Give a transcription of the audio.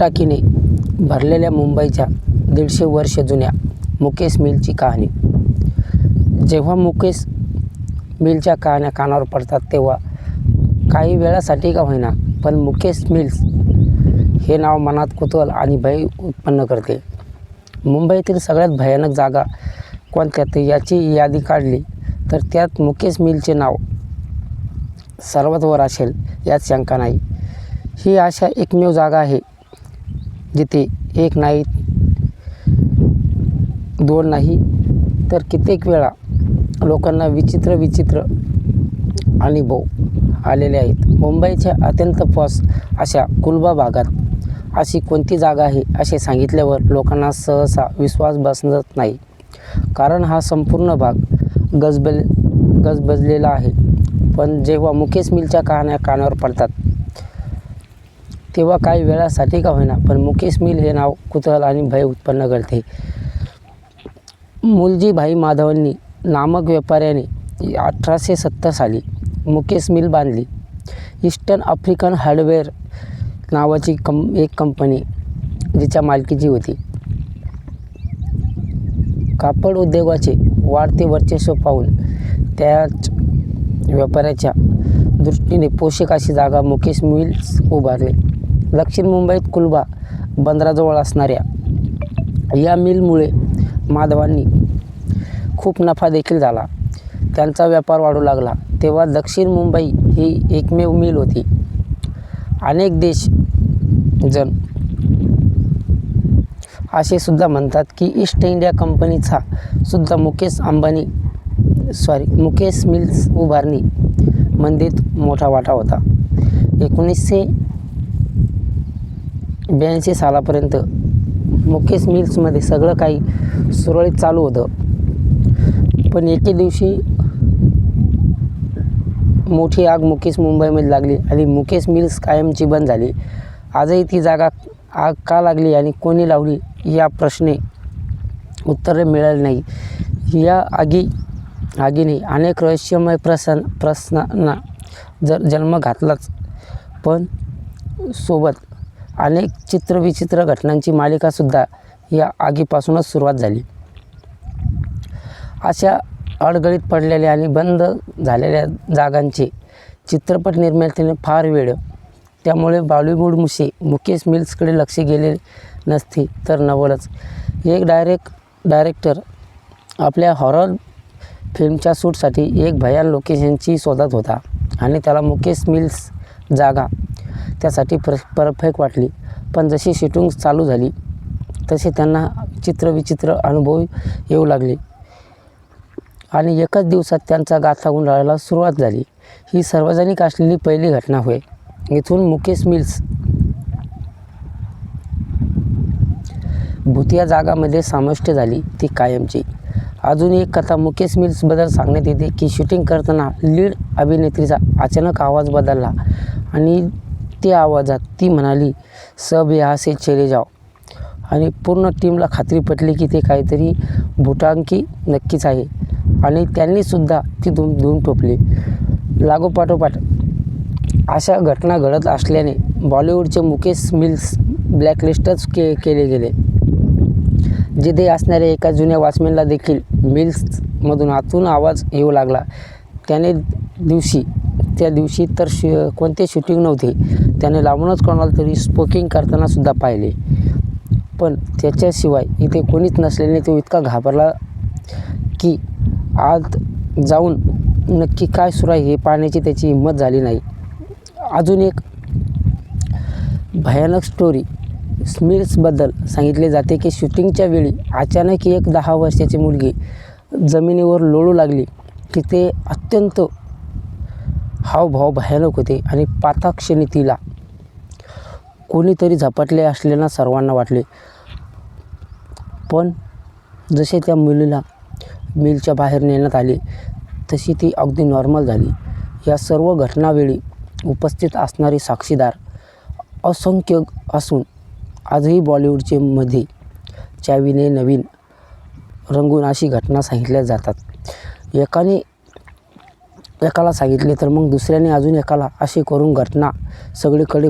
दुटाकीने भरलेल्या मुंबईच्या दीडशे वर्ष जुन्या मुकेश मिलची कहाणी. जेव्हा मुकेश मिलच्या कहाण्या कानावर पडतात तेव्हा काही वेळासाठी का होईना पण मुकेश मिल्स हे नाव मनात कुतूहल आणि भय उत्पन्न करते. मुंबईतील सगळ्यात भयानक जागा कोणत्यात याची यादी काढली तर त्यात मुकेश मिलचे नाव सर्वात वर असेल यात शंका नाही. ही अशा एकमेव जागा आहे. जिथे एक नाही दोन नाही तर कित्येक वेळा लोकांना विचित्र विचित्र अनुभव आलेले आहेत. मुंबईच्या अत्यंत पॉस अशा कुलबा भागात अशी कोणती जागा आहे असे सांगितल्यावर लोकांना सहसा विश्वास बसत नाही. कारण हा संपूर्ण भाग गजबल गजबजलेला आहे. पण जेव्हा मुकेश मिलच्या कहाण्या कानावर पडतात तेव्हा काही वेळासाठी का होईना पण मुकेश मिल हे नाव कुतूहल आणि भय उत्पन्न करते. मुलजीभाई माधवांनी नामक व्यापाऱ्याने अठराशे सत्तर साली मुकेश मिल बांधली. ईस्टर्न आफ्रिकन हार्डवेअर नावाची कं एक कंपनी जिच्या मालकीची होती. कापड उद्योगाचे वाढते वर्चस्व पाहून त्याच व्यापाऱ्याच्या दृष्टीने पोषक अशी जागा मुकेश मिल्स उभारले. दक्षिण मुंबईत कुलबा बंदराजवळ असणाऱ्या या मिलमुळे माधवांनी खूप नफा देखील झाला. त्यांचा व्यापार वाढू लागला. तेव्हा दक्षिण मुंबई ही एकमेव मिल होती. अनेक देश जण असे सुद्धा म्हणतात की ईस्ट इंडिया कंपनीचा सुद्धा मुकेश अंबानी सॉरी मुकेश मिल्स उभारणी मंदीत मोठा वाटा होता. एकोणीसशे ब्याऐंशी सालापर्यंत मुकेश मिल्समध्ये सगळं काही सुरळीत चालू होतं. पण एके दिवशी मोठी आग मुकेश मुंबईमध्ये लागली आणि मुकेश मिल्स कायमची बंद झाली. आजही ती जागा आग का लागली आणि कोणी लावली या प्रश्ने उत्तरे मिळाली नाही. या आगी आगीने अनेक रहस्यमय प्रसन प्रश्नांना जर जन्म घातलाच पण सोबत अनेक चित्रविचित्र घटनांची मालिकासुद्धा या आगीपासूनच सुरुवात झाली. अशा अडगळीत पडलेल्या आणि बंद झालेल्या जागांचे चित्रपट निर्मितीने फार वेळ त्यामुळे बॉलिवूड मुसे मुकेश मिल्सकडे लक्ष गेले नसते तर नवलच. एक डायरेक्ट डायरेक्टर आपल्या हॉरर फिल्मच्या शूटसाठी एक भयान लोकेशनची शोधात होता आणि त्याला मुकेश मिल्स जागा त्यासाठी पर परफेक्ट वाटली. पण जशी शूटिंग चालू झाली तसे त्यांना चित्रविचित्र अनुभव येऊ लागले. आणि एकाच दिवसात त्यांचा गाथा गुंडाळायला सुरुवात झाली. ही सार्वजनिक असलेली पहिली घटना होय. इथून मुकेश मिल्स भूतिया जागामध्ये समाविष्ट झाली ती कायमची. अजून एक कथा मुकेश मिल्सबद्दल सांगण्यात येते की शूटिंग करताना लीड अभिनेत्रीचा अचानक आवाज बदलला आणि त्या आवाजात ती म्हणाली सब यासे से चले जाओ. आणि पूर्ण टीमला खात्री पटली की ते काहीतरी भूटांकी नक्कीच आहे. आणि त्यांनीसुद्धा ती धूम धूम टोपली. लागोपाठोपाठ अशा घटना घडत असल्याने बॉलिवूडचे मुकेश मिल्स ब्लॅकलिस्टच के केले गेले. जिथे असणाऱ्या एका जुन्या वॉचमॅनला देखील मिल्समधून आतून आवाज येऊ लागला. त्याने दिवशी त्या दिवशी तर शि कोणते शूटिंग नव्हते. त्याने लांबूनच कोणाला तरी स्पोकिंग करतानासुद्धा पाहिले. पण त्याच्याशिवाय इथे कोणीच नसल्याने तो इतका घाबरला की आत जाऊन नक्की काय सुरू आहे हे पाहण्याची त्याची हिंमत झाली नाही. अजून एक भयानक स्टोरी स्मिल्सबद्दल सांगितले जाते की शूटिंगच्या वेळी अचानक एक दहा वर्षाची मुलगी जमिनीवर लोळू लागली. की ते अत्यंत हावभाव भयानक होते आणि पाताक्षणी तिला कोणीतरी झपाटले असलेला सर्वांना वाटले. पण जसे त्या मुलीला मिलच्या बाहेर नेण्यात आले तशी ती अगदी नॉर्मल झाली. या सर्व घटनावेळी उपस्थित असणारे साक्षीदार असंख्य असून आजही बॉलिवूडचे मध्ये चावीने नवीन रंगून अशी घटना सांगितल्या जातात. एकाने एकाला सांगितले तर मग दुसऱ्याने अजून एकाला अशी करून घटना. सगळीकडे